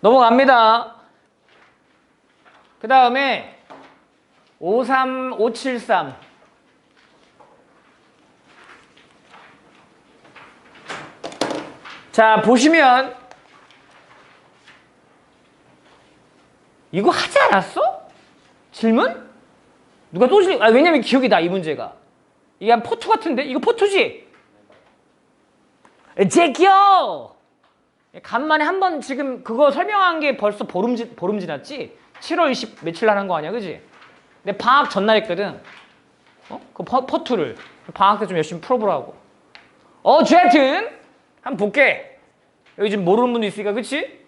넘어갑니다. 그 다음에 53573. 자, 보시면 이거 하지 않았어? 질문? 누가 또 질, 아, 왜냐면 기억이 나, 이 문제가. 이게 한 포투 같은데? 이거 포투지? 제끼요! 간만에 한 번 지금 그거 설명한 게 벌써 보름, 지, 보름 지났지? 7월 20 며칠 날 한 거 아니야, 그지? 내 방학 전날 했거든. 어? 그 퍼, 퍼투를. 방학 때 좀 열심히 풀어보라고. 어쨌든, 한번 볼게. 여기 지금 모르는 분도 있으니까, 그치?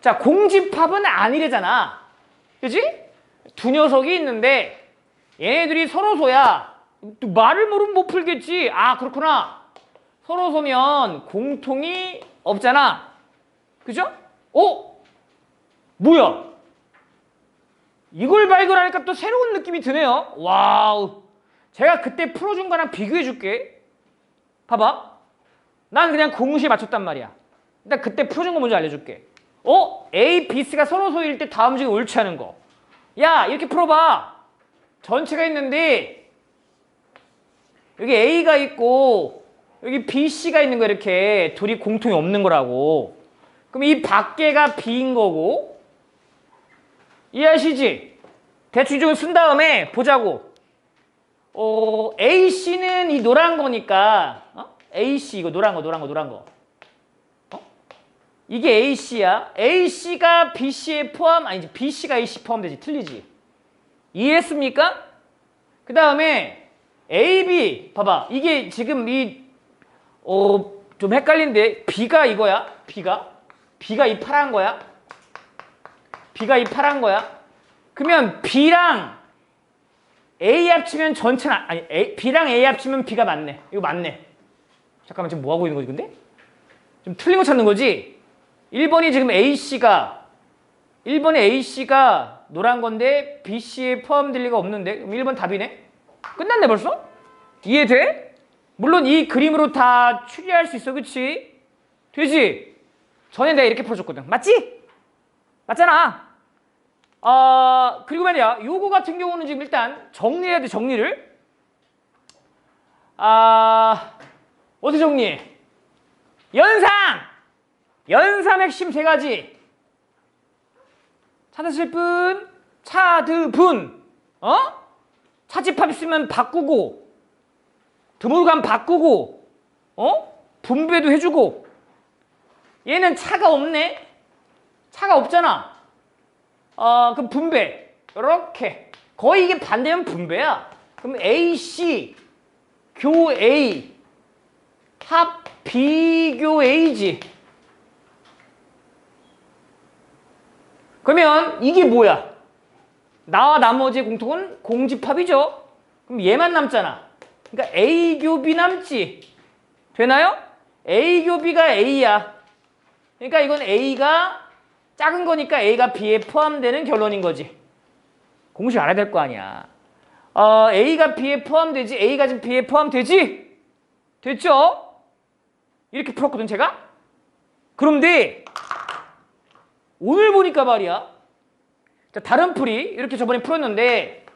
자, 공집합은 아니래잖아. 그지? 두 녀석이 있는데, 얘네들이 서로소야. 또 말을 모르면 못 풀겠지. 아, 그렇구나. 서로소면 공통이 없잖아. 그죠? 어? 뭐야? 이걸 발견하니까 또 새로운 느낌이 드네요. 와우. 제가 그때 풀어준 거랑 비교해 줄게. 봐봐. 난 그냥 공식에 맞췄단 말이야. 일단 그때 풀어준 거 먼저 알려줄게. 어? A, B, C가 서로 소일 때 다음 중에 옳지 않은 거. 야, 이렇게 풀어봐. 전체가 있는데 여기 A가 있고 여기 B, C가 있는 거 이렇게 둘이 공통이 없는 거라고. 그럼 이 밖에가 B인 거고 이해하시지? 대충 좀 쓴 다음에 보자고. 어, A, C는 이 노란 거니까 어? A, C 이거 노란 거, 노란 거, 노란 거. 이게 AC야. AC가 BC에 포함, 아니지, BC가 AC 포함되지. 틀리지. 이해했습니까? 그 다음에 AB, 봐봐. 이게 지금 이, 어, 좀 헷갈린데, B가 이거야? B가? B가 이 파란 거야? B가 이 파란 거야? 그러면 B랑 A 합치면 전체는, 아- 아니, A, B랑 A 합치면 B가 맞네. 이거 맞네. 잠깐만, 지금 뭐 하고 있는 거지, 근데? 좀 틀린 거 찾는 거지? 1번이 지금 A씨가 1번에 A씨가 노란 건데 B씨에 포함될 리가 없는데 그럼 1번 답이네? 끝났네 벌써? 이해돼? 물론 이 그림으로 다 추리할 수 있어 그치? 되지? 전에 내가 이렇게 풀어줬거든 맞지? 맞잖아 아 그리고 말이야 요거 같은 경우는 지금 일단 정리해야 돼 정리를 아 어떻게 정리해? 연상! 연삼 핵심 세 가지. 찾으실 분, 차드분, 어? 차집합 있으면 바꾸고, 드물감 바꾸고, 어? 분배도 해주고. 얘는 차가 없네. 차가 없잖아. 어, 그럼 분배. 이렇게. 거의 이게 반대면 분배야. 그럼 A, C, 교 A, 합 비교 A지. 그러면 이게 뭐야? 나와 나머지의 공통은 공집합이죠. 그럼 얘만 남잖아. 그러니까 A 교비 남지. 되나요? A 교비가 A야. 그러니까 이건 A가 작은 거니까 A가 B에 포함되는 결론인 거지. 공식 알아야 될 거 아니야. 어, A가 B에 포함되지. A가 지금 B에 포함되지. 됐죠? 이렇게 풀었거든 제가. 그런데 오늘 보니까 말이야. 자, 다른 풀이 이렇게 저번에 풀었는데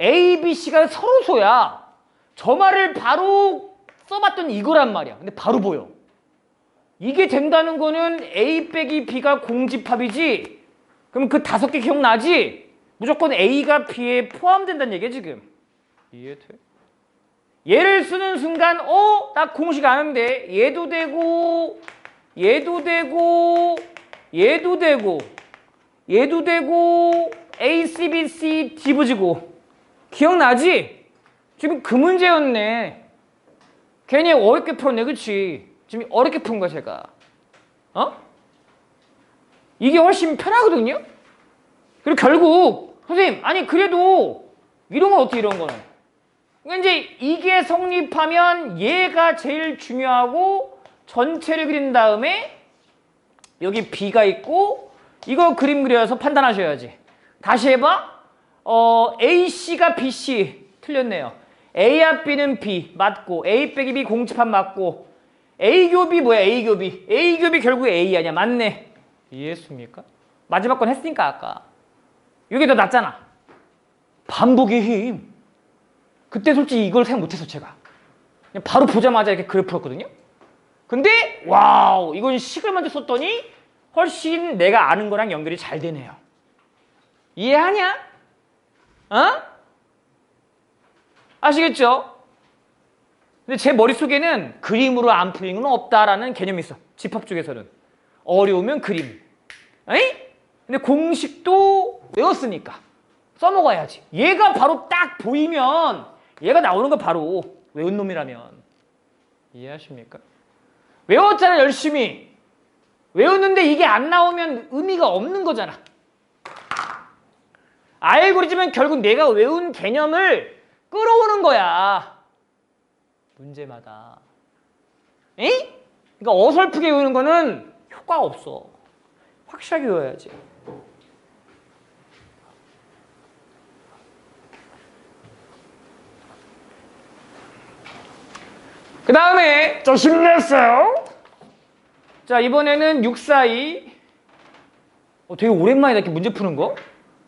A, B, C가 서로소야. 저 말을 바로 써봤던 이거란 말이야. 근데 바로 보여. 이게 된다는 거는 A 빼기 B가 공집합이지. 그럼 그 다섯 개 기억나지? 무조건 A가 B에 포함된다는 얘기야 지금. 이해 돼? 얘를 쓰는 순간 어? 나 공식 아는데 얘도 되고 얘도 되고 얘도 되고 얘도 되고 A, C, B, C 뒤부지고 기억나지? 지금 그 문제였네 괜히 어렵게 풀었네 그치? 지금 어렵게 푼 거야 제가 어? 이게 훨씬 편하거든요? 그리고 결국 선생님 아니 그래도 이런 건 어떻게 이런 거는 그러니까 이제 이게 성립하면 얘가 제일 중요하고 전체를 그린 다음에 여기 B가 있고 이거 그림 그려서 판단하셔야지. 다시 해봐. 어, AC가 BC 틀렸네요. A와 B는 B 맞고 A 빼기 B 공집합 맞고 A 교비 뭐야 A 교비 A 교비 결국 A 아니야 맞네. 이해했습니까? 마지막 건 했으니까 아까. 이게 더 낫잖아. 반복의 힘. 그때 솔직히 이걸 생각 못해서 제가. 그냥 바로 보자마자 이렇게 그래 풀었거든요. 근데 와우 이건 식을 먼저 썼더니 훨씬 내가 아는 거랑 연결이 잘 되네요. 이해하냐? 어? 아시겠죠? 근데 제 머릿속에는 그림으로 안 풀리는 건 없다라는 개념이 있어. 집합 쪽에서는. 어려우면 그림. 에이? 근데 공식도 외웠으니까 써먹어야지. 얘가 바로 딱 보이면 얘가 나오는 거 바로 외운 놈이라면. 이해하십니까? 외웠잖아 열심히. 외웠는데 이게 안 나오면 의미가 없는 거잖아. 알고리즘은 결국 내가 외운 개념을 끌어오는 거야. 문제마다. 에이? 그러니까 어설프게 외우는 거는 효과가 없어. 확실하게 외워야지. 그 다음에 좀 힘냈어요. 자 이번에는 642. 어, 되게 오랜만이다 이렇게 문제 푸는 거.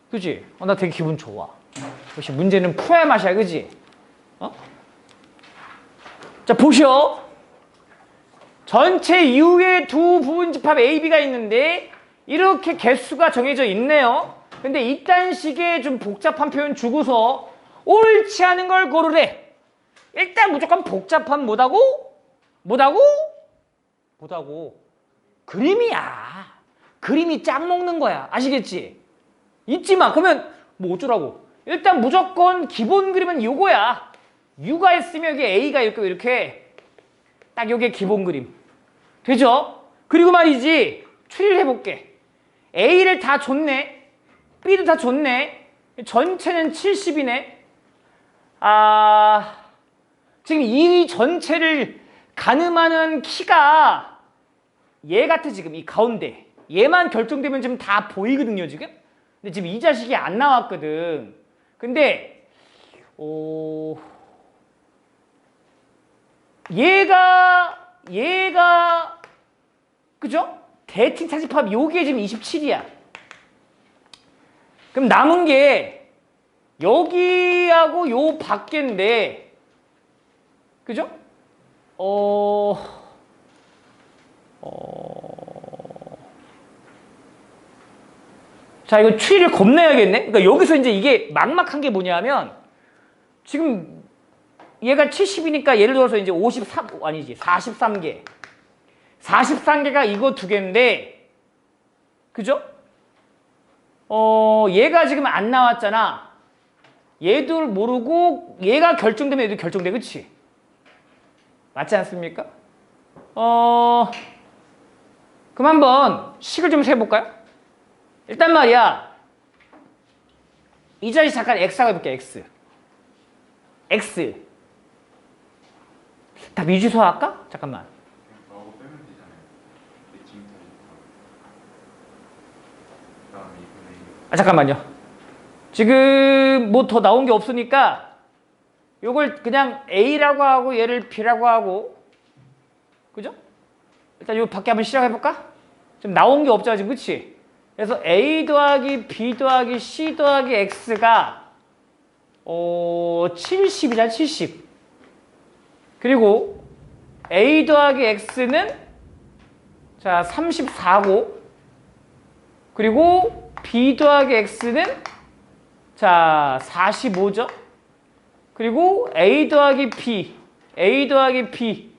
그지? 어, 나 되게 기분 좋아. 역시 문제는 풀어야 맛이야, 그지? 어? 자 보셔. 전체 이후에 두 부분 집합 A, B가 있는데 이렇게 개수가 정해져 있네요. 근데 이딴 식의 좀 복잡한 표현 주고서 옳지 않은 걸 고르래. 일단 무조건 복잡한 뭐다고? 뭐다고? 뭐다고? 그림이야. 그림이 짱 먹는 거야. 아시겠지? 잊지 마. 그러면 뭐 어쩌라고? 일단 무조건 기본 그림은 요거야. U가 있으면 여기 A가 이렇게 이렇게 딱 요게 기본 그림. 되죠? 그리고 말이지. 추리를 해볼게. A를 다 줬네. B도 다 줬네. 전체는 70이네. 아, 지금 이 전체를 가늠하는 키가 얘 같아 지금 이 가운데. 얘만 결정되면 지금 다 보이거든요 지금. 근데 지금 이 자식이 안 나왔거든. 근데 어 얘가 얘가 그죠? 대칭 차집합 요게 지금 27이야. 그럼 남은 게 여기하고 요 밖인데 그죠? 어 어... 자, 이거 추리를 겁내야겠네? 그러니까 여기서 이제 이게 막막한 게 뭐냐면, 지금 얘가 70이니까 예를 들어서 이제 53, 아니지, 43개. 43개가 이거 두 개인데, 그죠? 어, 얘가 지금 안 나왔잖아. 얘들 모르고 얘가 결정되면 얘도 결정돼, 그치? 맞지 않습니까? 어, 그럼 한번 식을 좀 세볼까요? 일단 말이야. 이 자리 잠깐 x하고 해볼게, x. x. 다 미주소 할까? 잠깐만. 아, 잠깐만요. 지금 뭐 더 나온 게 없으니까 요걸 그냥 A라고 하고 얘를 B라고 하고 그죠? 일단 요 밖에 한번 시작해볼까? 지금 나온 게 없잖아 지금 그치? 그래서 A 더하기 B 더하기 C 더하기 X가 어 70이잖아 70 그리고 A 더하기 X는 자 34고. 그리고 B 더하기 X는 자 45죠. 그리고 A 더하기 B A 더하기 B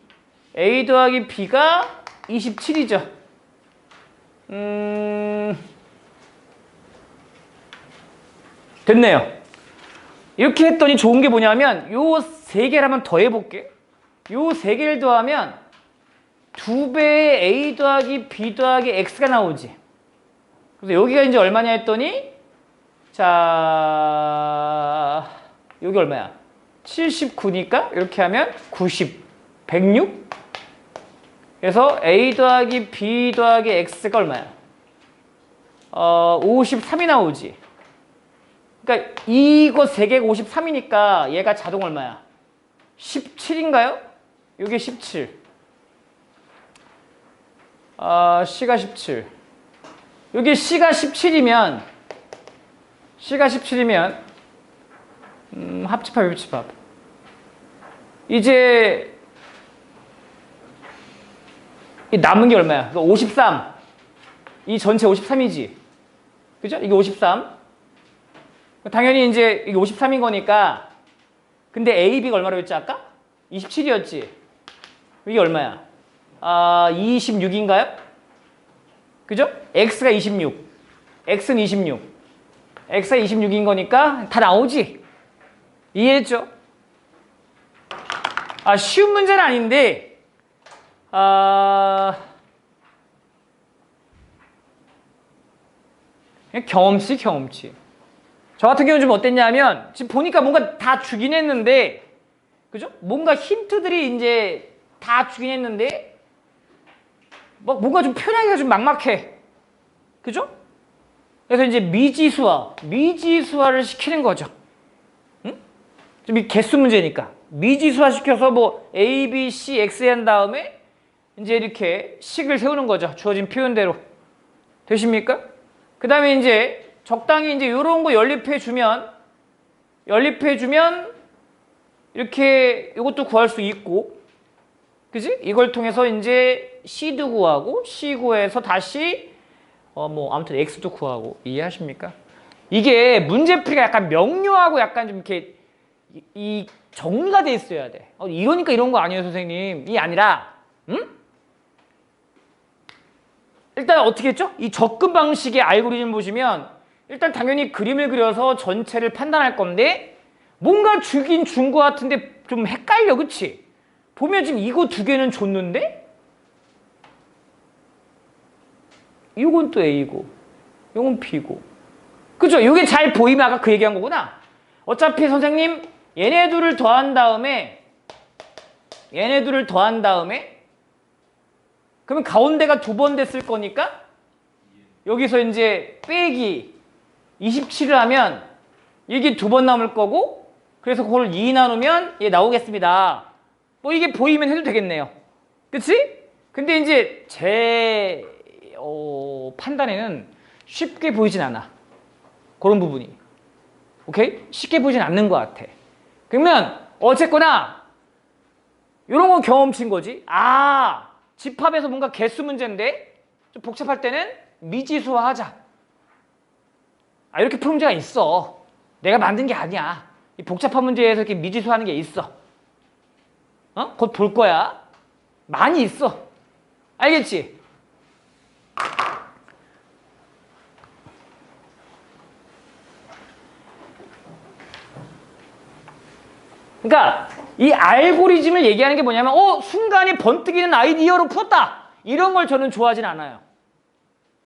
A 더하기 B가 27이죠 음 됐네요. 이렇게 했더니 좋은 게 뭐냐면 요 세 개를 한번 더 해 볼게. 요 세 개를 더하면 두 배의 A 더하기 B 더하기 X가 나오지. 그래서 여기가 이제 얼마냐 했더니 자 여기 얼마야? 79니까? 이렇게 하면 90, 106 그래서 A 더하기 B 더하기 X가 얼마야? 어 53이 나오지 그러니까 이거 3개가 53이니까 얘가 자동 얼마야? 17인가요? 이게 17아 C가 17 여기 C가 17이면 C가 17이면 음, 합집합 합집합 이제 이 남은 게 얼마야? 53. 이 전체 53이지. 그죠? 이게 53. 당연히 이제 이게 53인 거니까 근데 A, B가 얼마로 했지 아까? 27이었지. 이게 얼마야? 아, 26인가요? 그죠? X가 26. X는 26. X가 26인 거니까 다 나오지. 이해했죠? 아, 쉬운 문제는 아닌데, 아, 경험치, 경험치. 저 같은 경우는 좀 어땠냐면, 지금 보니까 뭔가 다 주긴 했는데, 그죠? 뭔가 힌트들이 이제 다 주긴 했는데, 뭐 뭔가 좀 표현하기가 좀 막막해. 그죠? 그래서 이제 미지수화, 미지수화를 시키는 거죠. 응? 좀 이 개수 문제니까. 미지수화 시켜서 뭐 A, B, C, X 한 다음에 이제 이렇게 식을 세우는 거죠. 주어진 표현대로. 되십니까? 그 다음에 이제 적당히 이제 이런 거 연립해 주면, 연립해 주면 이렇게 이것도 구할 수 있고, 그지? 이걸 통해서 이제 C도 구하고, C 구해서 다시 어 뭐 아무튼 X도 구하고 이해하십니까? 이게 문제풀이가 약간 명료하고 약간 좀 이렇게 이, 이 정리가 돼 있어야 돼. 어, 이러니까 이런 거 아니에요, 선생님. 이 아니라, 응? 일단 어떻게 했죠? 이 접근 방식의 알고리즘 보시면 일단 당연히 그림을 그려서 전체를 판단할 건데 뭔가 주긴 준거 같은데 좀 헷갈려, 그치? 보면 지금 이거 두 개는 줬는데 이건 또 A고 이건 B고 그죠? 이게 잘 보이면 아까 그 얘기한 거구나. 어차피 선생님 얘네 둘을 더한 다음에 얘네 둘을 더한 다음에 그러면 가운데가 두 번 됐을 거니까 여기서 이제 빼기 27을 하면 이게 두 번 남을 거고 그래서 그걸 2 나누면 얘 나오겠습니다. 뭐 이게 보이면 해도 되겠네요. 그치? 근데 이제 제 어, 판단에는 쉽게 보이진 않아. 그런 부분이. 오케이? 쉽게 보이진 않는 것 같아. 그러면 어쨌거나 이런 거 경험치인 거지. 아, 집합에서 뭔가 개수 문제인데 좀 복잡할 때는 미지수화 하자. 아, 이렇게 푸는 문제가 있어. 내가 만든 게 아니야. 이 복잡한 문제에서 이렇게 미지수하는 게 있어. 어? 곧 볼 거야. 많이 있어. 알겠지? 그러니까 이 알고리즘을 얘기하는 게 뭐냐면 어 순간에 번뜩이는 아이디어로 풀었다. 이런 걸 저는 좋아하진 않아요